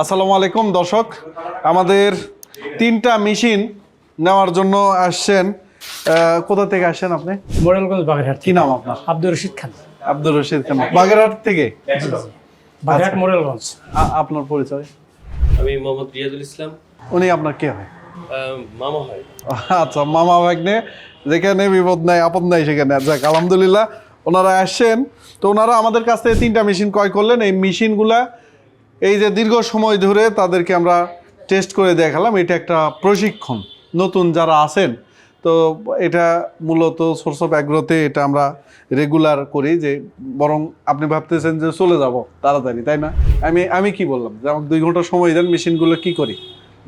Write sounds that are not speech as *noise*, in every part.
আসসালামু আলাইকুম দর্শক। আমাদের তিনটা মেশিন নেওয়ার জন্য আসছেন। কোথা থেকে আসছেন আপনি? মোরেলগঞ্জ বাগেরহাট কি নাম আপনার? আব্দুর রশিদ খান। আব্দুর রশিদ খান। বাগেরহাট থেকে? বাগেরহাট মোরেলগঞ্জ। আপনার পরিচয়? আমি মোহাম্মদ রিয়াজুল ইসলাম। উনি আপনার কে হয়? মামা হয়। আচ্ছা মামা ভাগ্নে। যেখানে বিপদ নাই আপদ নাই সেখানে। যাক আলহামদুলিল্লাহ ওনারা আসছেন। তো ওনারা আমাদের কাছ থেকে তিনটা মেশিন ক্রয় করলেন। এই মেশিনগুলা এই যে দীর্ঘ সময় ধরে তাদেরকে আমরা টেস্ট করে দেখালাম, এটা একটা প্রশিক্ষণ, নতুন যারা আছেন। তো এটা মূলত সোর্স অফ অ্যাগ্রোতে এটা আমরা রেগুলার করি যে, বরং আপনি ভাবতেছেন যে চলে যাব তাড়াতাড়ি, তাই না? আমি আমি কি বললাম? যে আমাকে দুই ঘণ্টা সময় দেন, মেশিনগুলো কি করি?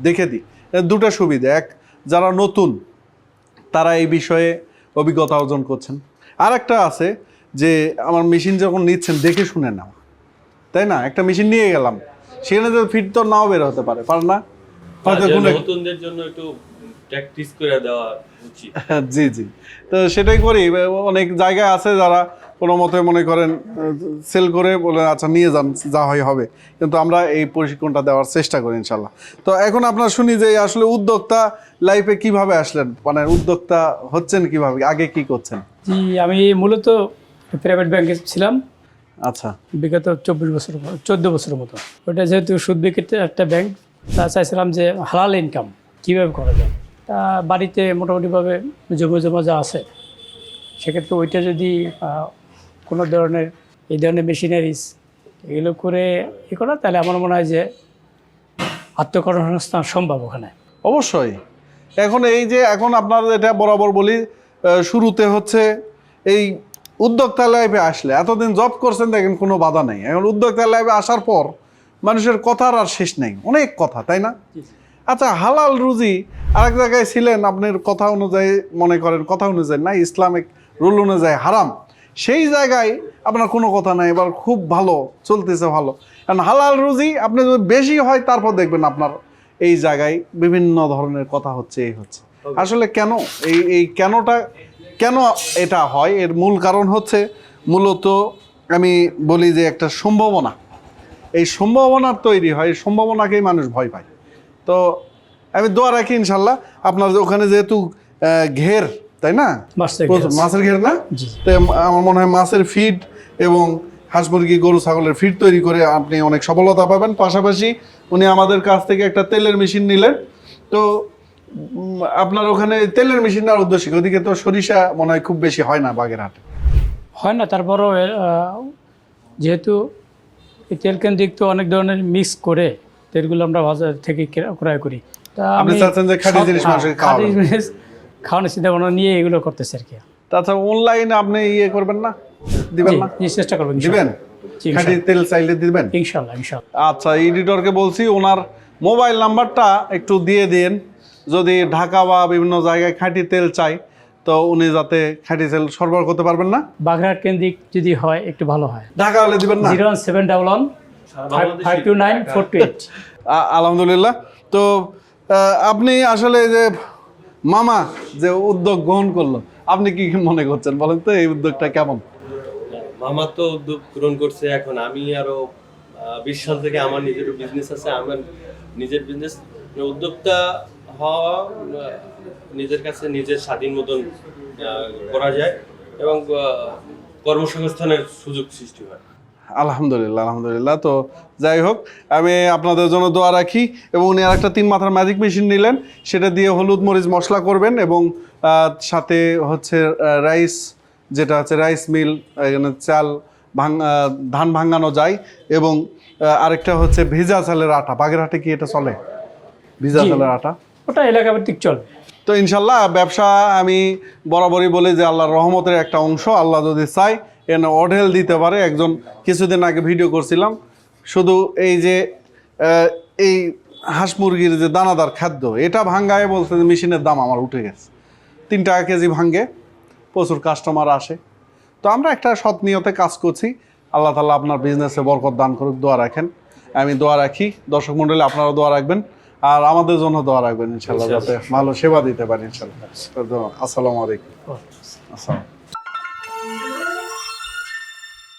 দেখে দিই। দুটো সুবিধা। এক, যারা নতুন, তারা এই বিষয়ে অভিজ্ঞতা অর্জন করছেন। আর একটা আছে যে, আমার মেশিন যখন নিচ্ছেন, দেখে শুনে নাও। তাই না? একটা মেশিন নিয়ে গেলাম। সেখানে তো ফিট তো নাও বের হতে পারে পারে না? নতুনদের জন্য একটু প্র্যাকটিস করে দেওয়া উচিত। *laughs* জি জি। তো সেটাই করি। অনেক জায়গায় আছে যারা কোনো মতে মনে করেন সেল করে বলে আচ্ছা নিয়ে যান যা হয় হবে। কিন্তু আমরা এই প্রশিক্ষণটা দেওয়ার চেষ্টা করি ইনশাল্লাহ তো এখন আপনার শুনি যে আসলে উদ্যোক্তা লাইফে কীভাবে আসলেন? মানে উদ্যোক্তা হচ্ছেন কীভাবে? আগে কি করছেন? জি আমি মূলত প্রাইভেট ব্যাংকে ছিলাম। আচ্ছা। বিগত চব্বিশ বছর চোদ্দ বছরের মতো। ওটা যেহেতু সুদ বিক্রিতে একটা ব্যাংক তা চাইছিলাম যে হালাল ইনকাম কীভাবে করা যায়? তা বাড়িতে মোটামুটিভাবে জমা জমা যা আছে সেক্ষেত্রে ওইটা যদি কোনো ধরনের এই ধরনের মেশিনারিজ এগুলো করে ই করা তাহলে আমার মনে হয় যে আত্মকর্মসংস্থান সম্ভব ওখানে। অবশ্যই। এখন এই যে এখন আপনার এটা বরাবর বলি শুরুতে হচ্ছে এই উদ্যোক্তা লাইফে আসলে এতদিন জব করছেন দেখেন কোনো বাধা নেই। এখন উদ্যোক্তা লাইফে আসার পর মানুষের কথার আর শেষ নেই। অনেক কথা তাই না? আচ্ছা হালাল রুজি আরেক জায়গায় ছিলেন আপনার কথা অনুযায়ী মনে করেন কথা অনুযায়ী না ইসলামিক রুল অনুযায়ী হারাম। সেই জায়গায় আপনার কোনো কথা নাই এবার খুব ভালো চলতেছে ভালো। কারণ হালাল রুজি আপনি যদি বেশি হয় তারপর দেখবেন আপনার এই জায়গায় বিভিন্ন ধরনের কথা হচ্ছে এই হচ্ছে। আসলে কেন? এই এই কেনটা কেন এটা হয়? এর মূল কারণ হচ্ছে মূলত আমি বলি যে একটা সম্ভাবনা। এই সম্ভাবনার তৈরি হয় এই সম্ভাবনাকেই মানুষ ভয় পায়। তো আমি দোয়া রাখি ইনশাল্লাহ আপনার ওখানে যেহেতু ঘের তাই না? মাছের ঘের না। তো আমার মনে হয় মাছের ফিড এবং হাঁস মুরগি গরু ছাগলের ফিড তৈরি করে আপনি অনেক সফলতা পাবেন। পাশাপাশি উনি আমাদের কাছ থেকে একটা তেলের মেশিন নিলেন। তো আপনার ওখানে তেলের মেশিন নেওয়ার উদ্দেশ্য ওদিকে তো সরিষা মনে হয় খুব বেশি হয় না বাগেরহাটে। হয় না তারপরও যেহেতু এই তেল কেন্দ্রিক তো অনেক ধরনের মিক্স করে তেলগুলো আমরা বাজার থেকে ক্রয় করি। তা আপনি চাচ্ছেন যে খাঁটি জিনিস হ্যাঁ, মানুষকে। খাওয়ানোর চিন্তা ভাবনা নিয়ে এগুলো করতেছে আর কি। তাছাড়া অনলাইনে আপনি ইয়ে করবেন না? দিবেন না? চেষ্টা করব দিবেন? খাঁটি তেল চাইলে দিবেন? ইনশাল্লাহ ইনশাল্লাহ। আচ্ছা এডিটরকে বলছি ওনার মোবাইল নাম্বারটা একটু দিয়ে দিন। যদি ঢাকা বা বিভিন্ন জায়গায় খাঁটি তেল চাই তো উনি যাতে খাঁটি তেল সরবরাহ করতে পারবেন না? বাগড়াট কেন্দ্রিক যদি হয় একটু ভালো হয়। ঢাকা হলে দিবেন না? Zero one seven double one five two nine four two eight. আলহামদুলিল্লাহ। তো আপনি আসলে যে মামা যে উদ্যোগ গ্রহণ করল আপনি কি মনে করছেন বলেন তো এই উদ্যোগটা কেমন? মামা তো উদ্যোগ গ্রহণ করছে এখন। আমি আরও বিশ সাল থেকে আমার নিজের বিজনেস আছে আমার নিজের বিজনেস উদ্যোক্তা হওয়া নিজের কাছে নিজের স্বাধীন মতন করা যায় এবং কর্মসংস্থানের সুযোগ সৃষ্টি হয়। আলহামদুলিল্লাহ আলহামদুলিল্লাহ। তো যাই হোক আমি আপনাদের জন্য দোয়া রাখি এবং উনি আর একটা তিন মাথার ম্যাজিক মেশিন নিলেন। সেটা দিয়ে হলুদ মরিচ মশলা করবেন এবং সাথে হচ্ছে রাইস যেটা হচ্ছে রাইস মিল এখানে চাল ভাঙ ধান ভাঙানো যায় এবং আরেকটা হচ্ছে ভেজা চালের আটা। বাগেরহাটে কি এটা চলে? ভিজা। চালের আটা। ওটা এলাকা ভিত্তিক চলবে তো ইনশাল্লাহ ব্যবসা আমি বরাবরই বলি যে আল্লাহর রহমতের একটা অংশ, আল্লাহ যদি চাই এনে অঢেল দিতে পারে। একজন কিছুদিন আগে ভিডিও করছিলাম, শুধু এই যে এই হাঁস মুরগির যে দানাদার খাদ্য, এটা ভাঙ্গায় বলছে যে মেশিনের দাম আমার উঠে গেছে। তিন টাকা কেজি ভাঙ্গে, প্রচুর কাস্টমার আসে। তো আমরা একটা সৎ নিয়তে কাজ করছি। আল্লাহ তালা আপনার বিজনেসে বরকত দান করুক, দোয়া রাখেন। আমি দোয়া রাখি। দর্শক মণ্ডলী আপনারা দোয়া রাখবেন। আর আমাদের জন্য দোয়া রাখবেন ইনশাল্লাহ যাতে ভালো সেবা দিতে পারি ইনশাল্লাহ আসসালামু আলাইকুম। আসসালাম।